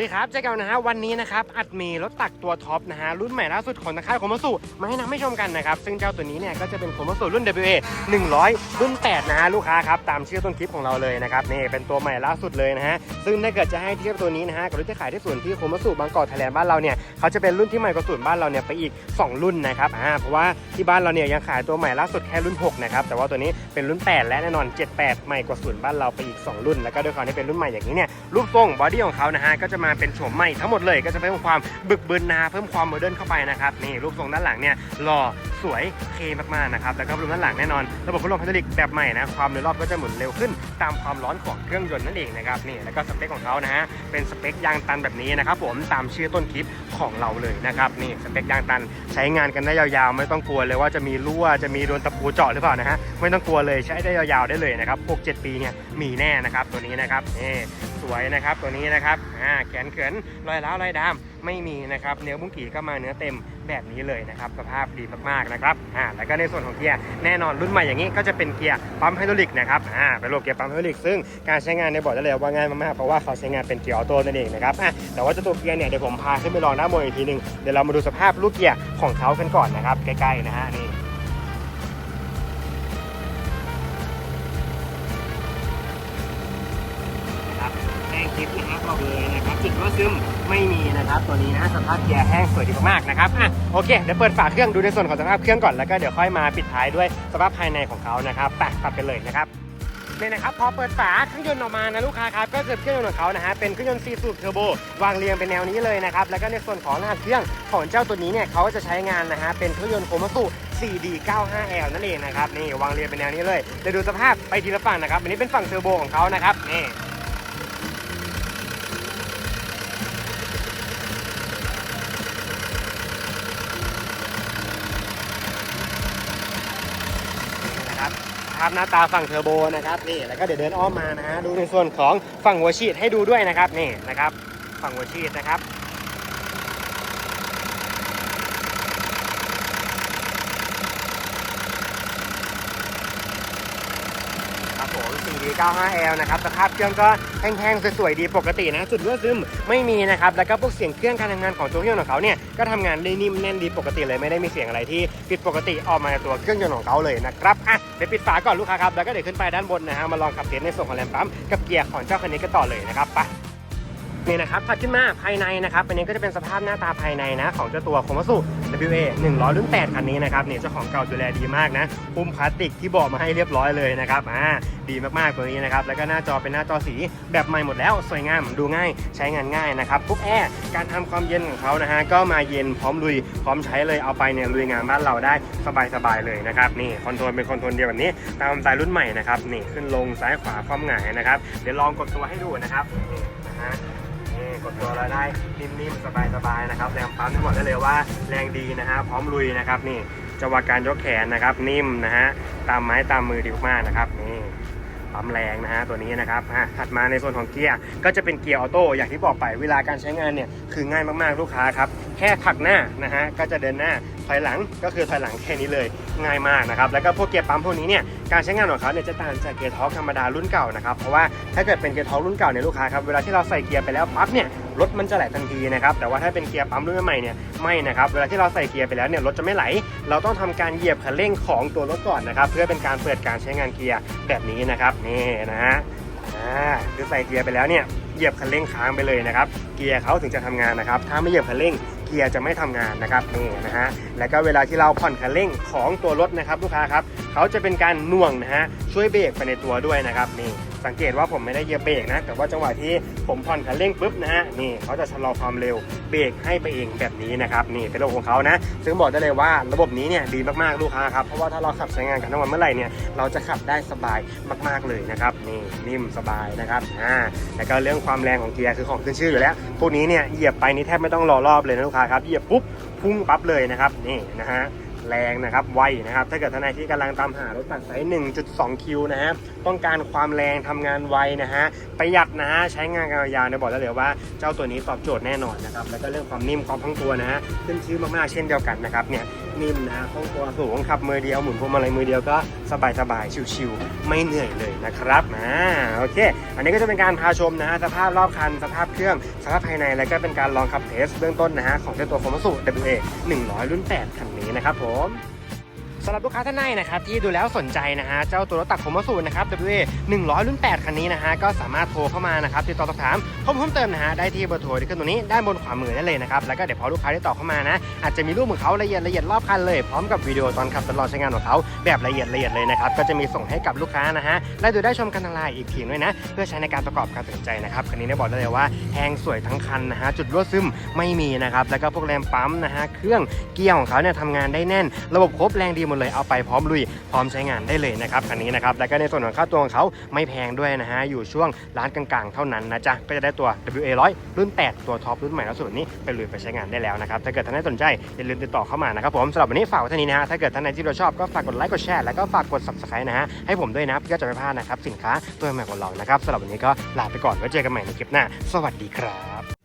ดีครับเจ๊เก่านะฮะวันนี้นะครับอัดมีรถตักตัวท็อปนะฮะรุ่นใหม่ล่าสุดของทางค่ายโคมาสุมาให้นำให้ชมกันนะครับซึ่งเจ้าตัวนี้เนี่ยก็จะเป็นโคมาสุรุ่น WA 100 รุ่น 8 นะฮะลูกค้าครับตามชื่อต้นคลิปของเราเลยนะครับนี่เป็นตัวใหม่ล่าสุดเลยนะฮะซึ่งถ้าเกิดจะให้เทียบตัวนี้นะฮะกับรุ่นที่ขายที่ศูนย์ที่โคมาสุบางกอกไทยแลนด์บ้านเราเนี่ยเขาจะเป็นรุ่นที่ใหม่กว่าศูนย์บ้านเราเนี่ยไปอีก 2 รุ่นนะครับอ่าเพราะว่าที่บ้านเราเนี่ยยังขายตัวใหม่ล่าสุดแค่รุ่น 6 นะครับแต่ว่าตัวนี้เป็นรุ่น 8 และแน่นอน 78 ใหม่กว่าศูนย์บ้านเราไปอีก 2 รุ่น แล้วก็ด้วยความที่เป็นรุ่นใหม่อย่างนี้เนี่ยรูปทรงบอดี้ของเขานะฮะก็จะมาเป็นโฉมใหม่ทั้งหมดเลยก็จะเพิ่มความบึกบึนนะฮะเพิ่มความโมเดิร์นเข้าไปนะครับนี่รูปทรงด้านหลังเนี่ยหล่อสวยเคมากๆนะครับแล้วก็รูปด้านหลังแน่นอนระบบพัดลมไฮดรอลิกแบบใหม่นะความเร็วรอบก็จะหมุนเร็วขึ้นตามความร้อนของเครื่องยนต์นั่นเองนะครับนี่แล้วก็สเปคของเขานะฮะเป็นสเปคยางตันแบบนี้นะครับผมตามชื่อต้นคลิปของเราเลยนะครับนี่สเปคยางตันใช้งานกันได้ยาวๆ ไม่ต้องกลัวเลยว่าจะมีรั่วจะมีโดนตะปูเจาะหรือเปล่านะฮะไม่ต้องกลัวเลยใช้ได้ยาวๆได้เลยนะครับ6-7 ปีเนี่ยมีแน่นะครับตัวนี้นะครับนี่ วยนะครับ ตัวนี้นะครับอ่าแขนเขินรอยร้าวรอยดำไม่มีนะครับ เนื้อบุ้งกี่ก็มาเนื้อเต็มแบบนี้เลยนะครับ สภาพดีมากๆนะครับอ่าแล้วก็ในส่วนของเกียร์แน่นอนรุ่นใหม่อย่างนี้ก็จะเป็นเกียร์ปั๊มไฮดรอลิกนะครับอ่าเป็นระบบเกียร์ปั๊มไฮดรอลิกซึ่งการใช้งานในบอกได้เลยว่าง่ายมากๆเพราะว่าเขาใช้งานเป็นเกียร์ออโต้นั่นเองนะครับอะแต่ว่าเจ้าตัวเกียร์เนี่ยเดี๋ยวผมพาขึ้นไปลองด้านบนอีกทีหนึงเดี๋ยวเรามาดูสภาพลูกเกียร์ของเขากันก่อนนะครับใกล้ๆนะฮะ รั่วซึมไม่มีนะครับตัวนี้นะสภาพเกียร์แห้งสวยดีมากๆนะครับอะโอเคเดี๋ยวเปิดฝาเครื่องดูในส่วนของสภาพเครื่องก่อนแล้วก็เดี๋ยวค่อยมาปิดท้ายด้วยสภาพภายในของเขานะครับไปตัดกันเลยนะครับเนี่ยนะครับพอเปิดฝาเครื่องยนต์ออกมานะลูกค้าครับก็เกิดเครื่องยนต์ของเขานะฮะเป็นเครื่องยนต์ซีสูบเทอร์โบวางเรียงเป็นแนวนี้เลยนะครับแล้วก็ในส่วนของรหัสเครื่องของเจ้าตัวนี้เนี่ยเขาจะใช้งานนะฮะเป็นเครื่องยนต์โคมาสุ 4D95L นั่นเองนะครับนี่วางเรียงเป็นแนวนี้เลยเดี๋ยวดูสภาพไปทีละฝั่งนะครับอันนี้เป็นฝั่งเทอร์โบของเขานะครับนี่ นะครับหน้าตาฝั่งเทอร์โบนะครับนี่แล้วก็เดี๋ยวเดินอ้อมมานะฮะดูในส่วนของฝั่งหัวฉีดให้ดูด้วยนะครับนี่นะครับฝั่งหัวฉีดนะครับ 495L นะครับสภาพเครื่องก็แห้งๆสวยๆดีปกตินะจุดรั่วซึมไม่มีนะครับแล้วก็พวกเสียงเครื่องการทำงานของตัวเครื่องของเขาเนี่ยก็ทำงานได้นิ่มแน่นดีปกติเลยไม่ได้มีเสียงอะไรที่ผิดปกติออกมาจากตัวเครื่องยนต์ของเขาเลยนะครับอะเดี๋ยวปิดฝาก่อนลูกค้าครับแล้วก็เดี๋ยวขึ้นไปด้านบนนะฮะมาลองขับเทสในส่วนของแรมปั๊มกับเกียร์ของเจ้าคันนี้กันต่อเลยนะครับไป นี่นะครับถัดขึ้นมาภายในนะครับอันนี้ก็จะเป็นสภาพหน้าตาภายในนะ ของเจ้าตัวโคมาสุ WA 100รุ่น8คันนี้นะครับนี่เจ้าของเก่าดูแลดีมากนะปุ่มพลาสติกที่บอกมาให้เรียบร้อยเลยนะครับอ่าดีมากๆตัวนี้นะครับแล้วก็หน้าจอเป็นหน้าจอสีแบบใหม่หมดแล้วสวยงามดูง่ายใช้งานง่ายนะครับปุ๊บแอร์การทำความเย็นของเขานะฮะก็มาเย็นพร้อมลุยพร้อมใช้เลยเอาไปเนี่ยลุยงานบ้านเราได้สบายๆเลยนะครับนี่คอนโทรลเป็นคอนโทรลเดียวแบบนี้ตามสไตล์รุ่นใหม่นะครับนี่ขึ้นลงซ้ายขวาความหงายนะครับเดี๋ยวลองกดตัวให้ดูนะครับนี่นะฮะ นี่กดตัวเราได้นิ่มๆสบายๆนะครับแรงปั๊มทั้งหมดได้เลยว่าแรงดีนะฮะพร้อมลุยนะครับนี่จังหวะการยกแขนนะครับนิ่มนะฮะตามไม้ตามมือดีมากนะครับนี่ปั๊มแรงนะฮะตัวนี้นะครับอะถัดมาในส่วนของเกียร์ก็จะเป็นเกียร์ออโต้อย่างที่บอกไปเวลาการใช้งานเนี่ยคือง่ายมากๆลูกค้าครับแค่ผักหน้านะฮะก็จะเดินหน้าถอยหลังก็คือถอยหลังแค่นี้เลยง่ายมากนะครับแล้วก็พวกเกียร์ปั๊มพวกนี้เนี่ย การใช้งานของเขาเนี่ยจะต่างจากเกียร์ท็อกธรรมดารุ่นเก่านะครับเพราะว่าถ้าเกิดเป็นเกียร์ท็อกรุ่นเก่าเนี่ยลูกค้าครับเวลาที่เราใส่เกียร์ไปแล้วปั๊บเนี่ยรถมันจะไหลทันทีนะครับแต่ว่าถ้าเป็นเกียร์ปั๊มรุ่นใหม่เนี่ยไม่นะครับเวลาที่เราใส่เกียร์ไปแล้วเนี่ยรถจะไม่ไหล เราต้องทำการเหยียบคันเร่งของตัวรถก่อนนะครับเพื่อเป็นการเปิดการใช้งานเกียร์แบบนี้นะครับนี่นะฮะอ่าคือใส่เกียร์ไปแล้วเนี่ยเหยียบคันเร่งค้างไปเลยนะครับเกียร์เขาถึงจะทำงานนะครับถ้าไม่เหยียบคันเร่ง เกียร์จะไม่ทำงานนะครับนี่นะฮะแล้วก็เวลาที่เราผ่อนคันเร่งของตัวรถนะครับลูกค้าครับเขาจะเป็นการหน่วงนะฮะช่วยเบรกไปในตัวด้วยนะครับนี่ สังเกตว่าผมไม่ได้เหยียบเบรกนะ แต่ว่าจังหวะที่ผมผ่อนคันเร่งปุ๊บนะฮะนี่เขาจะชะลอความเร็วเบรกให้ไปเองแบบนี้นะครับนี่เป็นระบบของเขานะ ซึ่งบอกได้เลยว่าระบบนี้เนี่ยดีมากๆลูกค้าครับเพราะว่าถ้าเราขับใช้งานกันทั้งวันเมื่อไหร่เนี่ยเราจะขับได้สบายมากๆเลยนะครับนี่นิ่มสบายนะครับอ่าแล้วก็เรื่องความแรงของเกียร์คือของขึ้นชื่ออยู่แล้วพวกนี้เนี่ยเหยียบไปนี่แทบไม่ต้องรอรอบเลยนะลูกค้าครับเหยียบปุ๊บพุ่งปั๊บเลยนะครับนี่นะฮะแรงนะครับไวนะครับ ถ้าเกิดท่านใดที่กำลังตามหารถตักไซส์1.2คิวนะฮะต้องการความแรงทำงานไวนะฮะประหยัดนะฮะใช้งานกันยาวๆเนี่ยบอกได้เลยว่าเจ้าตัวนี้ตอบโจทย์แน่นอนนะครับแล้วก็เรื่องความนิ่มความพังตัวนะฮะขึ้นชื่อมากๆเช่นเดียวกันนะครับเนี่ยนิ่มนะคล่องตัวสูงขับมือเดียวหมุนพวงมาลัยมือเดียวก็สบายสบายๆชิวๆไม่เหนื่อยเลยนะครับอ่าโอเค อันนี้ก็จะเป็นการพาชมนะฮะสภาพรอบคันสภาพเครื่องสภาพภายในแล้วก็เป็นการลองขับเทสเบื้องต้นนะฮะของเจ้าตัว Formosa WA 100 รุ่น 8 คันนี้นะครับผม สำหรับลูกค้าท่านใดนะครับที่ดูแล้วสนใจนะฮะเจ้าตัวรถตัก Formosa นะครับ WA 100 รุ่น 8 คันนี้นะฮะก็สามารถโทรเข้ามานะครับติดต่อสอบถามเพิ่มเติมนะฮะได้ที่เบอร์โทรที่ขึ้นตรงนี้ด้านบนขวามือได้เลยนะครับแล้วก็เดี๋ยวพอลูกค้าได้ต่อเข้ามานะอาจจะมีรูปของเขาละเอียดละเอียดรอบคันเลยพร้อมกับวิดีโอตอนขับตลอดใช้งานของเขาแบบละเอียดละเอียดเลยนะครับก็จะมีส่งให้กับลูกค้านะฮะและดูได้ชมกันทางไลน์อีกทีด้วยนะเพื่อใช้ในการประกอบการตัดสินใจนะครับคันนี้ได้บอกได้เลยว่าแหงสวยทั้งคันนะฮะจุดรั่วซึมไม่มีนะครับแล้วก็พวกแรมปั๊มนะฮะเครื่องเกียร์ของเขาเนี่ยทำงานได้แน่น ระบบครบแรงดีหมดเลยเอาไปพร้อมลุยพร้อมใช้งานได้เลยนะครับคันนี้นะครับแล้วก็ในส่วนของค่าตัวของเขาไม่แพงด้วยนะฮะอยู่ช่วงร้านกลางๆ เท่านั้นนะจ๊ะก็จะได้ตัว WA 100รุ่น 8 ตัวท็อปรุ่นใหม่ล่าสุดนี้ไปลุยไปใช้งานได้แล้วนะครับถ้าเกิดท่านใดสนใจอย่าลืมติดต่อเข้ามานะครับผมสำหรับวันนี้ฝากไว้เท่านี้นะฮะถ้าเกิดท่านใดที่เราชอบก็ฝากกดไลค์กดแชร์แล้วก็ฝากกด subscribe นะฮะให้ผมด้วยนะเพื่อจะไม่พลาดนะครับสินค้าตัวใหม่ของเรานะครับสำหรับวันนี้ก็ลาไปก่อนไว้เจอกันใหม่ในคลิปหน้า สวัสดีครับ